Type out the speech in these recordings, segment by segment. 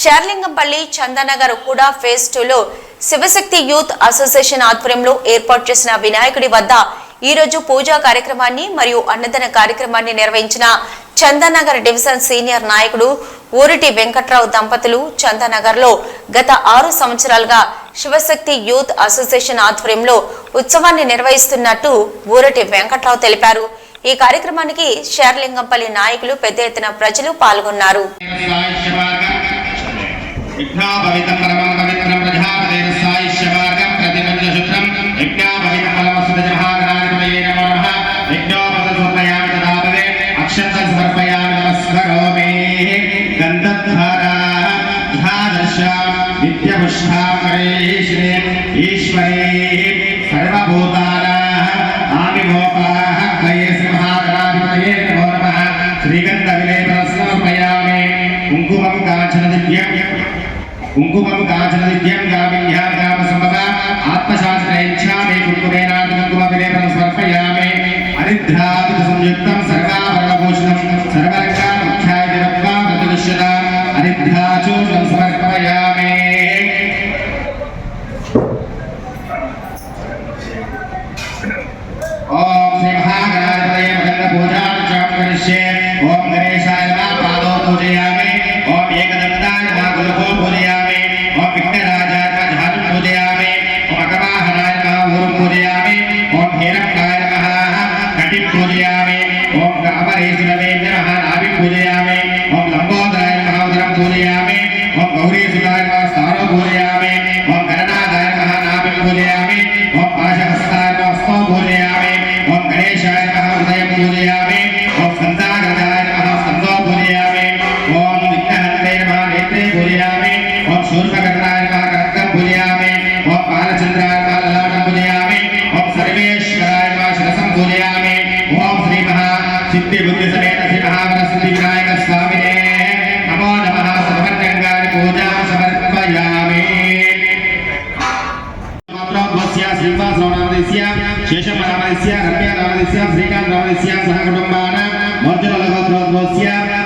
Serilingampally Chandanagar Hooda phase టూలో Shivashakti youth association ఆధ్వర్యంలో ఏర్పాటు చేసిన వినాయకుడి వద్ద ఈ రోజు పూజా కార్యక్రమాన్ని మరియు అన్నదాన కార్యక్రమాన్ని నిర్వహించిన చందనగర్ డివిజన్ సీనియర్ నాయకుడు ఊరిటి వెంకట్రావు దంపతులు చందనగర్లో గత ఆరు సంవత్సరాలుగా శివశక్తి యూత్ అసోసియేషన్ ఆధ్వర్యంలో ఉత్సవాన్ని నిర్వహిస్తున్నట్టు ఊరటి వెంకట్రావు తెలిపారు. ఈ కార్యక్రమానికి షేర్లింగంపల్లి నాయకులు పెద్ద ఎత్తున ప్రజలు పాల్గొన్నారు. విఘ్నాపవితం పరమం పవిత్రం ప్రజాపతేన సాయిష్యమార్గం ప్రతిపంచశుత్రం విఘ్నాపవితం పరమసుత మహాగణాధిపతయే నమో నమః విఘ్నోపద సమర్పయామి తదాపవే అక్షంత సమర్పయామి నమస్కరోమి గంధద్వారా ధాదర్శ నిత్యపుష్పాకరే శ్రీ ఈశ్వరే సర్వభూతానాః ఆవిమోపాః క్లయేసి మహాగణాధిపతయే నమో నమః శ్రీగంధ విలేపన సమర్పయామి కుంకుమం కాంచన దివ్యం कुंकुमं काचनदित्यं गामिन्यां गामसम्पदा आत्मशास्त्रैच्छामि कुंकुमेनात् कुंकुमविलेपं समर्पयामि अनिद्रात् संयुक्तं सर्वाभरणभूषणं सर्वरङ्गामुख्याय दिवत्वा प्रतिविश्यता ओम समर्पयामि ॐ श्रीमहागणाधिपतये मदङ्गपूजां च करिष्ये ओम गणेशाय नमः पादौ पूजयामि ओम एकदन्ताय नमः गुरुभो पूजयामि I'm Bobby Kennedy.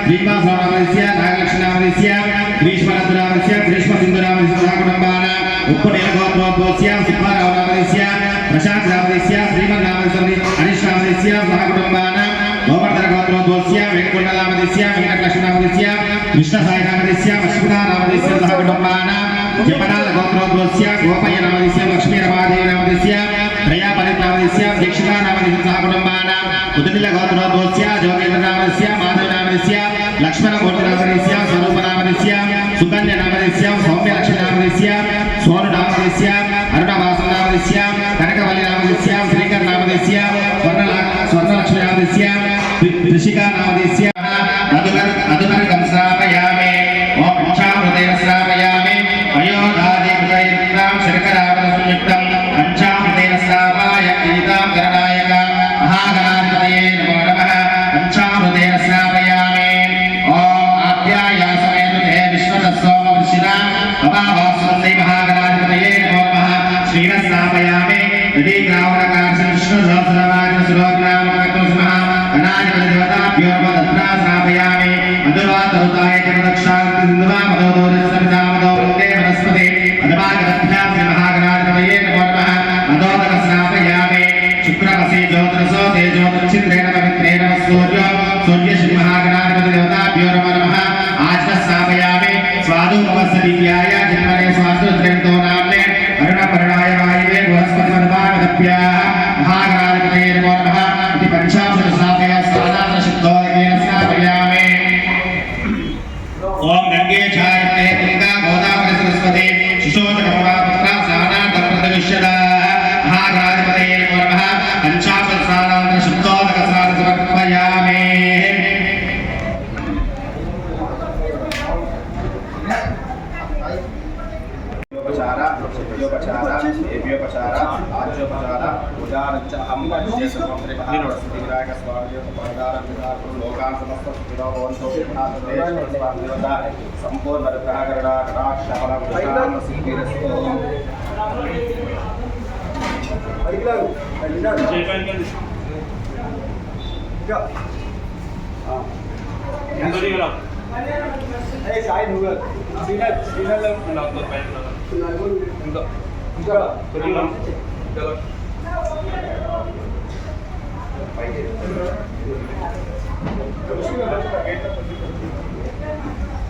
మోర్జలగోత్రోద్భవస్య శ్రీనివాసరామదేశ్య నాగలక్ష్మీరామదేశ్య గ్రీష్మరథురామదేశ్య గ్రీష్మ సింధురామదేశ్య సహ కుటుంబాన ఉప్పు నీలగోత్రోద్భవస్య సుబ్బారామదేశ్య ప్రశాంత్ రామదేశ్య శ్రీమన్నామదేశ్య హరీష్ రామదేశ్య సహ కుటుంబాన గోవర్ధన గోత్రోద్భవస్య వెంకటరామదేశ్య వెంకటలక్ష్మీరామదేశ్య కృష్ణ సాయి రామదేశ్య లక్ష్మీనా కుటుంబాన జపనాల గోత్రోద్భవస్య గోపయ్య నామదేశ్య లక్ష్మీ రమాదేవి నామదేశ్య ప్రయాపరి నామదేశ్య దీక్షితా నామదేశ్య సహ కుటుంబాన ఉదనిల గోత్రోద్భవస్య జోగేంద్ర నామదేశ్య మాధవ నామదేశ్య లక్ష్మణ మూర్తి నామదేశ్య స్వరూప నామదేశ్య సుకన్య నామదేశ్య సౌమ్య లక్ష్మి నామదేశ్య సోను నామదేశ్య అరుణవాసం నామదేశ్య కనకవల్లి నామదేశ్య శ్రీకర్ నామదేశ్య స్వర్ణ స్వర్ణలక్ష్మి నామదేశ్య ఋషికా నామదేశ్య అదుగర్ subhanahu wa ta'ala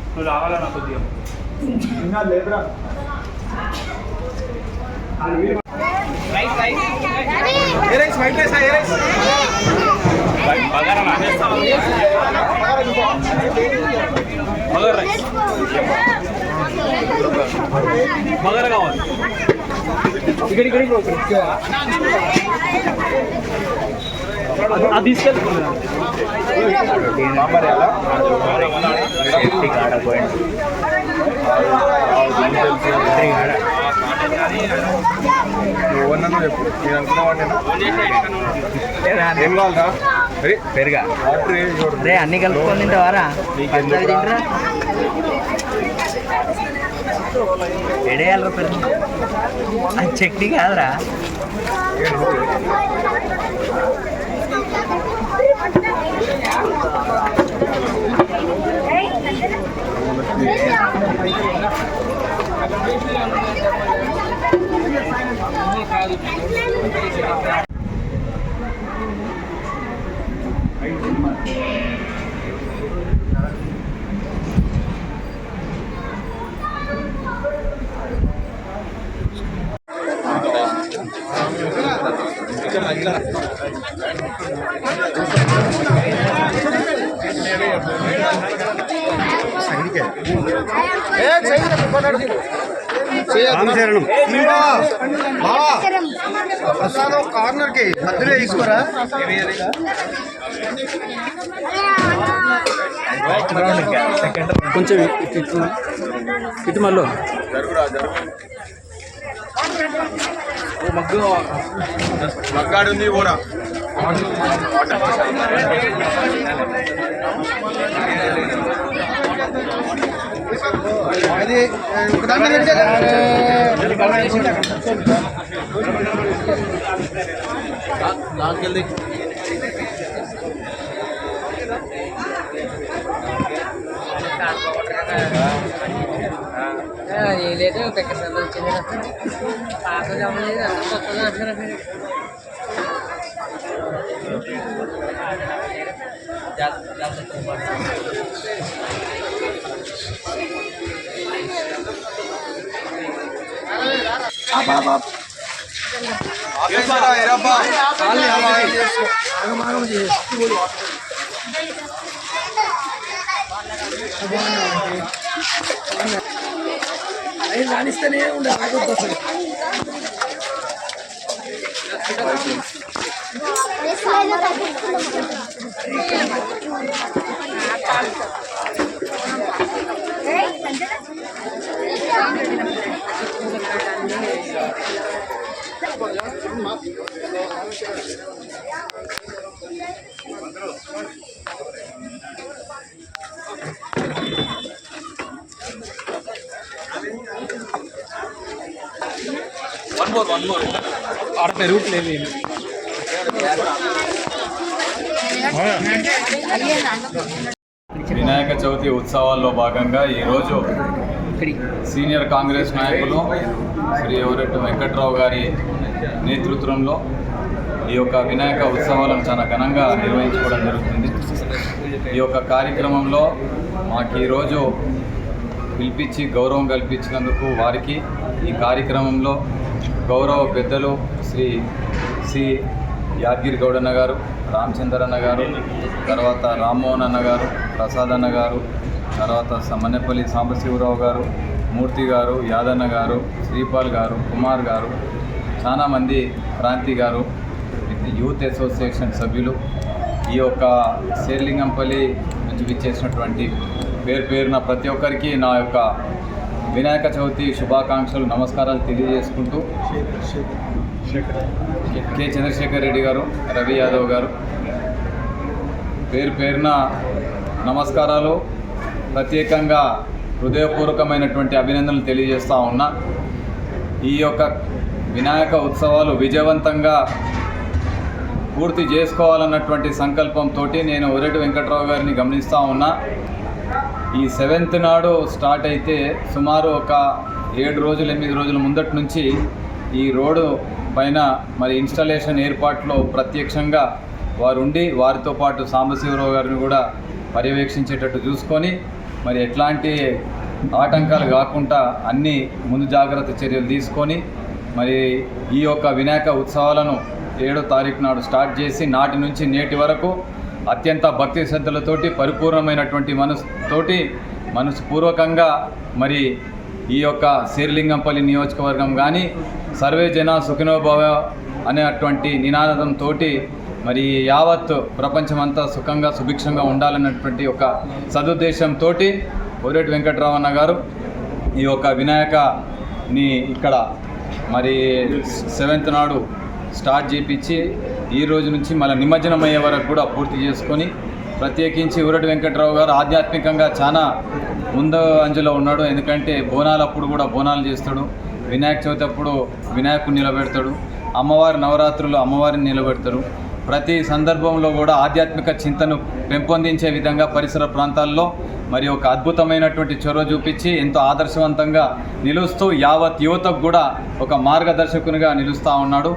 నువ్వు రావాలన్నా కొద్దిగా బగారా bagara rice. Bagara కావాలి. ఇక్కడ ఇక్కడ. అది తీసుకెళ్తున్నా ఎవరన్నా చెప్పు. నేను అనుకున్నవాడినా ఏం కావాలరా? పెరుగా. రే అన్ని కలుపుకొని తింటావారా? తింటారా? ఎడేయాలరా పెరుగు. అది చట్నీ కాదురా. మధ్యలో తీసుకోరా? కొంచెం ఇటు మళ్ళీ. జరుగురా జరుగు మగ్గు మగ్గాడు ఉంది ఓరా అది లేదు పెక్కసార్లు వచ్చింది పాత జమలేదు అంత కొత్తగా అంటున్నారు రాణిస్తేనే ఉండే ఆగొద్దు అసలు Thank you. One more one more ఆడ పెరుగుట్లేదు వినాయక చవితి ఉత్సవాల్లో భాగంగా ఈరోజు సీనియర్ కాంగ్రెస్ నాయకులు శ్రీ ఎవరెట్టు వెంకట్రావు గారి నేతృత్వంలో ఈ యొక్క వినాయక ఉత్సవాలను చాలా ఘనంగా నిర్వహించుకోవడం జరుగుతుంది. ఈ యొక్క కార్యక్రమంలో మాకు ఈరోజు పిలిపించి గౌరవం కల్పించినందుకు వారికి ఈ కార్యక్రమంలో గౌరవ పెద్దలు శ్రీ సి యాదగిరి గౌడన్న గారు రామచంద్రన్న గారు తర్వాత రామ్మోహన్ అన్న గారు ప్రసాద్ అన్న గారు తర్వాత సమన్నపల్లి సాంబశివరావు గారు మూర్తి గారు యాదన్న గారు శ్రీపాల్ గారు కుమార్ గారు చాలామంది క్రాంతి గారు యూత్ అసోసియేషన్ సభ్యులు. ఈ యొక్క శేర్లింగంపల్లి నుంచి విచ్చేసినటువంటి పేరు పేరున ప్రతి ఒక్కరికి నా యొక్క వినాయక చవితి శుభాకాంక్షలు నమస్కారాలు తెలియజేసుకుంటూ కె చంద్రశేఖర్ రెడ్డి గారు రవి యాదవ్ గారు పేరు పేరున నమస్కారాలు. ప్రత్యేకంగా హృదయపూర్వకమైనటువంటి అభినందనలు తెలియజేస్తూ ఉన్నా ఈ యొక్క వినాయక ఉత్సవాలు విజయవంతంగా పూర్తి చేసుకోవాలన్నటువంటి సంకల్పంతో నేను ఒరెడ్డి వెంకట్రావు గారిని గమనిస్తూ ఉన్నా. ఈ సెవెంత్ నాడు స్టార్ట్ అయితే సుమారు ఒక ఏడు రోజులు ఎనిమిది రోజుల ముందటి నుంచి ఈ రోడ్డు పైన మరి ఇన్స్టాలేషన్ ఏర్పాట్లో ప్రత్యక్షంగా వారు ఉండి వారితో పాటు సాంబశివరావు గారిని కూడా పర్యవేక్షించేటట్టు చూసుకొని మరి ఎట్లాంటి ఆటంకాలు కాకుండా అన్ని ముందు జాగ్రత్త చర్యలు తీసుకొని మరి ఈ యొక్క వినాయక ఉత్సవాలను ఏడో తారీఖు నాడు స్టార్ట్ చేసి నాటి నుంచి నేటి వరకు అత్యంత భక్తి శ్రద్ధలతోటి పరిపూర్ణమైనటువంటి మనసుతోటి మనసుపూర్వకంగా మరి ఈ యొక్క శ్రీలింగంపల్లి నియోజకవర్గం కానీ సర్వే జన సుఖినోభవ అనేటువంటి నినాదంతో మరి యావత్ ప్రపంచమంతా సుఖంగా సుభిక్షంగా ఉండాలన్నటువంటి ఒక సదుద్దేశంతో కోరేటి వెంకటరామన్న గారు ఈ యొక్క వినాయకని ఇక్కడ మరి సెవెంత్ నాడు స్టార్ట్ చేపించి ఈ రోజు నుంచి మళ్ళీ నిమజ్జనం అయ్యే వరకు కూడా పూర్తి చేసుకొని ప్రత్యేకించి ఊరటి వెంకట్రావు గారు ఆధ్యాత్మికంగా చాలా ముందు అంజులో ఉన్నాడు. ఎందుకంటే బోనాలప్పుడు కూడా బోనాలు చేస్తాడు. వినాయక చవితి అప్పుడు వినాయకుడిని నిలబెడతాడు. అమ్మవారి నవరాత్రులు అమ్మవారిని నిలబెడతారు. ప్రతి సందర్భంలో కూడా ఆధ్యాత్మిక చింతను పెంపొందించే విధంగా పరిసర ప్రాంతాల్లో మరి ఒక అద్భుతమైనటువంటి చొరవ చూపించి ఎంతో ఆదర్శవంతంగా నిలుస్తూ యావత్ యువతకు కూడా ఒక మార్గదర్శకునిగా నిలుస్తూ ఉన్నాడు.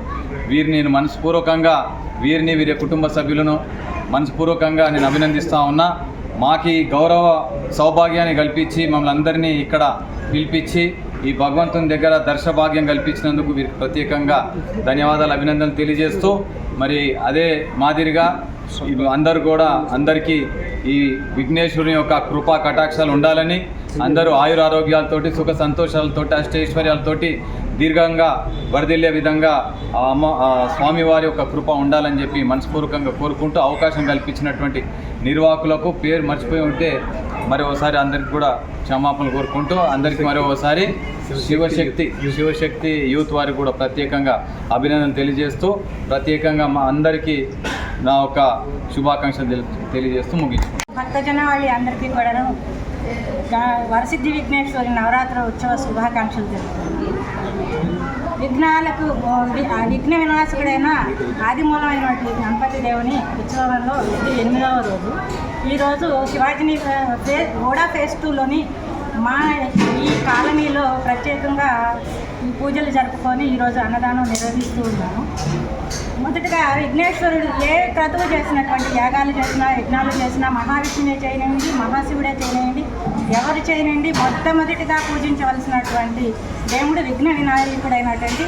వీరిని నేను మనస్పూర్వకంగా వీరిని వీరి కుటుంబ సభ్యులను మనస్పూర్వకంగా నేను అభినందిస్తూ ఉన్నా. మాకి గౌరవ సౌభాగ్యాన్ని కల్పించి మమ్మల్ని అందరినీ ఇక్కడ పిలిపించి ఈ భగవంతుని దగ్గర దర్శభాగ్యం కల్పించినందుకు వీరికి ప్రత్యేకంగా ధన్యవాదాలు అభినందనలు తెలియజేస్తూ మరి అదే మాదిరిగా అందరు అందరూ కూడా అందరికీ ఈ విఘ్నేశ్వరుని యొక్క కృపా కటాక్షాలు ఉండాలని అందరూ ఆయుర ఆరోగ్యాలతోటి సుఖ సంతోషాలతోటి అష్టైశ్వర్యాలతోటి దీర్ఘంగా వరదిల్లే విధంగా అమ్మ స్వామివారి యొక్క కృప ఉండాలని చెప్పి మనస్పూర్వకంగా కోరుకుంటూ అవకాశం కల్పించినటువంటి నిర్వాహకులకు పేరు మర్చిపోయి ఉంటే మరి ఒకసారి అందరికి కూడా క్షమాపణలు కోరుకుంటూ అందరికీ మరి ఒకసారి శివశక్తి శివశక్తి యూత్ వారికి కూడా ప్రత్యేకంగా అభినందన తెలియజేస్తూ ప్రత్యేకంగా మా అందరికీ నా యొక్క శుభాకాంక్షలు తెలి- తెలియజేస్తూ ముగించుకుంటాను భక్తజన వాళ్ళ అందరికీ కూడాను గా- వరసిద్ధి విఘ్నేశ్వరి నవరాత్రి ఉత్సవ శుభాకాంక్షలు తెలుపుతుంది విఘ్నాలకు విఘ్న వినాశకుడైన ఆదిమూలమైనటువంటి గణపతి దేవుని ఉత్సవంలో ఎనిమిదవ రోజు. ఈరోజు శివాజీని ఫే గోడా ఫేస్ టూలోని మా ఈ కాలనీలో ప్రత్యేకంగా ఈ పూజలు జరుపుకొని ఈరోజు అన్నదానం నిర్వహిస్తూ ఉన్నాను మొదటగా విఘ్నేశ్వరుడు ఏ క్రతువు చేసినటువంటి యాగాలు చేసినా యజ్ఞాలు చేసినా మహావిష్ణువే చేయనండి మహాశివుడే చేయనండి ఎవరు చేయనండి మొట్టమొదటిగా పూజించవలసినటువంటి దేవుడు విఘ్న వినాయకుడైనటువంటి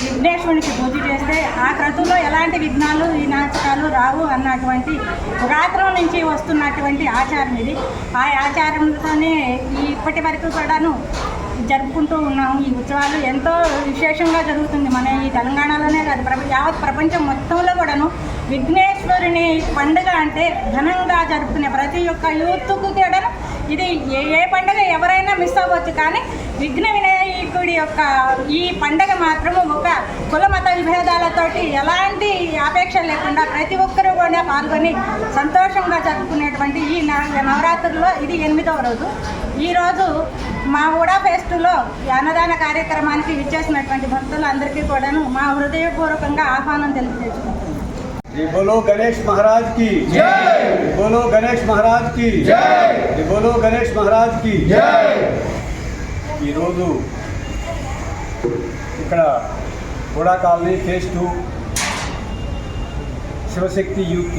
విఘ్నేశ్వరునికి పూజ చేస్తే ఆ క్రతువులో ఎలాంటి విఘ్నాలు వినాశకాలు రావు అన్నటువంటి పురాతనం నుంచి వస్తున్నటువంటి ఆచారం ఇది. ఆ ఆచారంతోనే ఈ ఇప్పటి వరకు కూడాను జరుపుకుంటూ ఉన్నాము ఈ ఉత్సవాలు. ఎంతో విశేషంగా జరుగుతుంది మన ఈ తెలంగాణలోనే కాదు ప్రప యావత్ ప్రపంచం మొత్తంలో కూడాను విఘ్నేశ్వరుని పండుగ అంటే ఘనంగా జరుపుకునే ప్రతి ఒక్క యూత్కు కూడా ఇది ఏ ఏ పండుగ ఎవరైనా మిస్ అవ్వచ్చు. కానీ విఘ్న వినాయకుడి యొక్క ఈ పండుగ మాత్రము ఒక కుల మత విభేదాలతోటి ఎలాంటి ఆపేక్ష లేకుండా ప్రతి ఒక్కరూ కూడా పాల్గొని సంతోషంగా జరుపుకునేటువంటి ఈ నవ- నవరాత్రుల్లో ఇది ఎనిమిదవ రోజు ఈరోజు మా ఊడా ఫెస్టులో ఈ అన్నదాన కార్యక్రమానికి విచ్చేసినటువంటి భక్తులందరికీ కూడాను మా హృదయపూర్వకంగా ఆహ్వానం తెలియజేసుకుంటున్నాం जी बोलो गणेश महाराज की जय बोलो गणेश महाराज की जय बोलो गणेश महाराज की जय ఈరోజు ఇక్కడ Goda colony phase two Shivashakti youth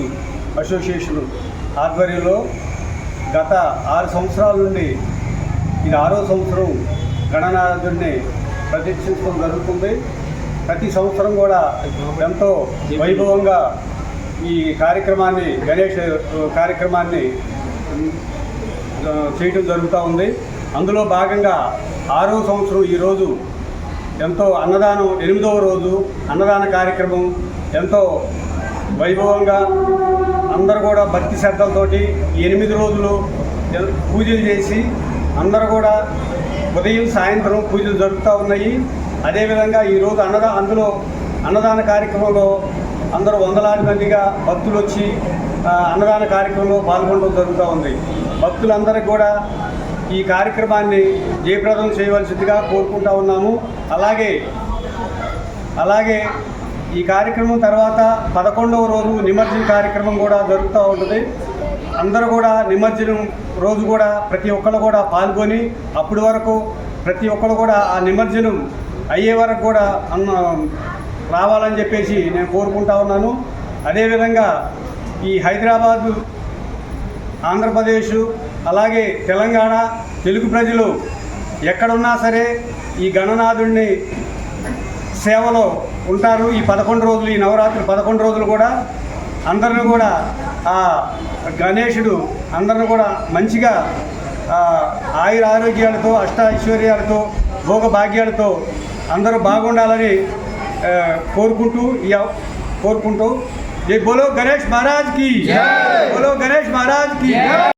association ఆధ్వర్యంలో గత ఆరు సంవత్సరాల నుండి ఇది ఆరో సంవత్సరం గణనాథుడిని ప్రదర్శించడం జరుగుతుంది. ప్రతి సంవత్సరం కూడా ఎంతో వైభవంగా ఈ కార్యక్రమాన్ని గణేష్ కార్యక్రమాన్ని చేయడం జరుగుతూ ఉంది. అందులో భాగంగా ఆరో సంవత్సరం ఈరోజు ఎంతో అన్నదానం ఎనిమిదవ రోజు అన్నదాన కార్యక్రమం ఎంతో వైభవంగా అందరూ కూడా భక్తి శ్రద్ధలతోటి ఎనిమిది రోజులు పూజలు చేసి అందరూ కూడా ఉదయం సాయంత్రం పూజలు జరుపుతూ ఉన్నాయి. అదేవిధంగా ఈరోజు అన్నదా అందులో అన్నదాన కార్యక్రమంలో అందరూ వందలాది మందిగా భక్తులు వచ్చి అన్నదాన కార్యక్రమంలో పాల్గొనడం జరుగుతూ ఉంది. భక్తులందరికీ కూడా ఈ కార్యక్రమాన్ని జయప్రదం చేయవలసిందిగా కోరుకుంటా ఉన్నాము. అలాగే అలాగే ఈ కార్యక్రమం తర్వాత పదకొండవ రోజు నిమజ్జన కార్యక్రమం కూడా జరుగుతూ ఉంటుంది. అందరూ కూడా నిమజ్జనం రోజు కూడా ప్రతి ఒక్కరు కూడా పాల్గొని అప్పటి వరకు ప్రతి ఒక్కరు కూడా ఆ నిమజ్జనం అయ్యే వరకు కూడా అన్న రావాలని చెప్పేసి నేను కోరుకుంటా ఉన్నాను. అదేవిధంగా ఈ హైదరాబాదు ఆంధ్రప్రదేశ్ అలాగే తెలంగాణ తెలుగు ప్రజలు ఎక్కడున్నా సరే ఈ గణనాథుడిని సేవలో ఉంటారు. ఈ పదకొండు రోజులు ఈ నవరాత్రి పదకొండు రోజులు కూడా అందరిని కూడా ఆ గణేషుడు అందరిని కూడా మంచిగా ఆయుర ఆరోగ్యాలతో అష్ట ఐశ్వర్యాలతో భోగ భాగ్యాలతో అందరూ బాగుండాలని కోరుకుంటూ కోరుకుంటూ. బోలో గణేష్ మహారాజ్కి! బోలో గణేష్ మహారాజ్కి!